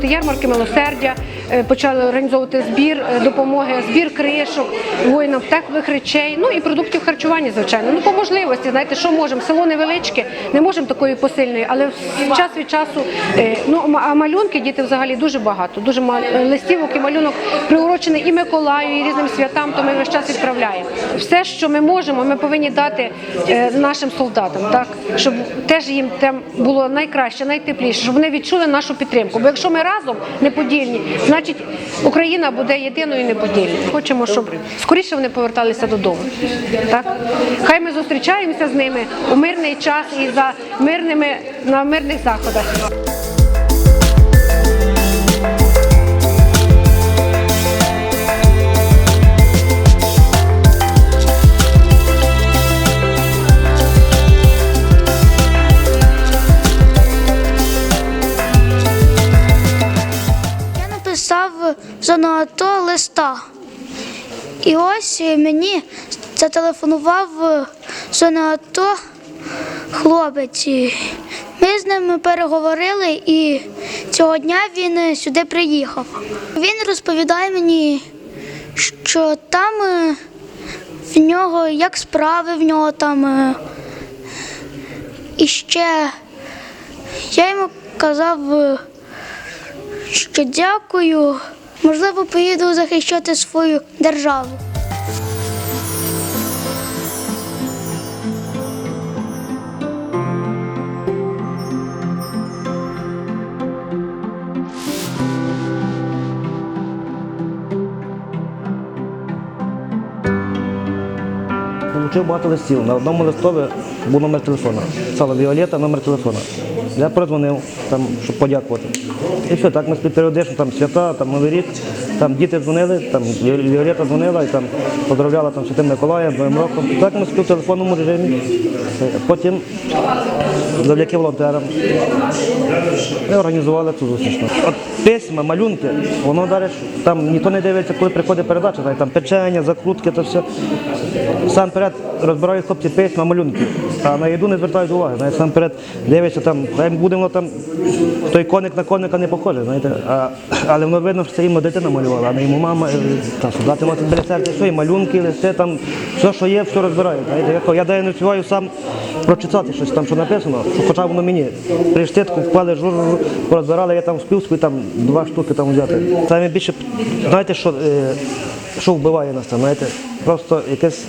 організовувати ярмарки милосердя, е, почали організовувати збір е, допомоги, збір кришок, воїнам теплих речей, ну і продуктів харчування, звичайно. Ну по можливості, знаєте, що можемо. Село невеличке, не можемо такої посильної, але час від часу е, ну а малюнки діти взагалі дуже багато. Дуже мал- листівок і малюнок приурочений і Миколаю, і різним святам. То ми весь час відправляємо. Все, що ми можемо, ми повинні дати нашим солдатам, так щоб теж їм там було найкраще, найтепліше, щоб вони відчули нашу підтримку. Бо якщо ми разом неподільні, значить Україна буде єдиною і неподільною. Хочемо, щоб скоріше вони поверталися додому. Так хай ми зустрічаємося з ними у мирний час і за мирними на мирних заходах. Написав зону листа. І ось мені зателефонував зону АТО хлопець. Ми з ним переговорили і цього дня він сюди приїхав. Він розповідає мені, що там е, в нього як справи в нього там. е, І ще я йому казав. Що дякую. Можливо, поїду захищати свою державу. Получив багато листів. На одному листові був номер телефона. Писала Віолета, номер телефона. Я продзвонив, там, щоб подякувати. І все, так ми періодично, там свята, там Новий рік, там діти дзвонили, там Ві- Віолета дзвонила і там поздравляла там Святим Миколаєм, Новим роком. Так ми спів в телефонному режимі. Потім, завдяки волонтерам, ми організували цю зустріч. От письма, малюнки, воно далі там ніхто не дивиться, коли приходить передача, там печення, закрутки, то все. Сам перед розбирають хлопці письма, малюнки, а на їду не звертають уваги. Знаєте, сам перед дивиться там, хай буде воно там, той коник на коника не похоже, знаєте. А, але воно видно, що це іменно дитина малювала, а не йому мама, е, там солдати носять біля серця, все, і малюнки, листи, там все, що є, все розбирають. Знаєте, я, даю не співаю сам прочитати щось там, що написано, що хоча воно мені. При штитку вклали жур, порозбирали, я там спів свої там два штуки там взяти. Саме більше, знаєте, що, е, що вбиває нас там, знаєте, просто якесь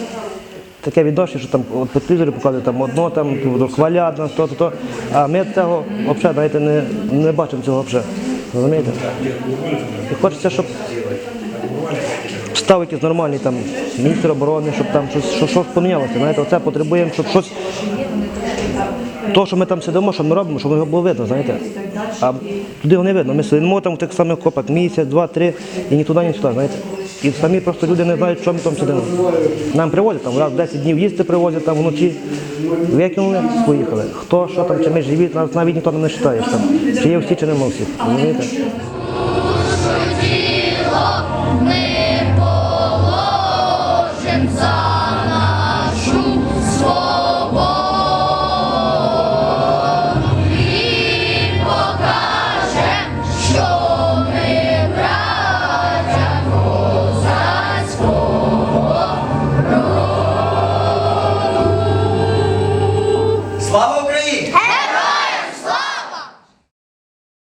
таке відношення, що там от по телевізорі показують там одно, там хвалять нас, то, то, то. А ми цього взагалі, знаєте, не, не бачимо цього взагалі. Розумієте? І хочеться, щоб став якийсь нормальний там міністр оборони, щоб там щось, що, щось помінялося. Знаєте, оце потребуємо, щоб щось. То, що ми там сидимо, що ми робимо, щоб його було видно, знаєте. А туди його не видно. Ми сидимо там в тих самих копах місяць, два, три, і ні туди, ні сюди, знаєте. І самі просто люди не знають, що ми там сидимо. Нам привозять, там раз в 10 днів їсти привозять там вночі. Викинули, поїхали. Хто, що там, чи ми живі, нас навіть ніхто не вважає, чи є всі, чи нема. Розумієте?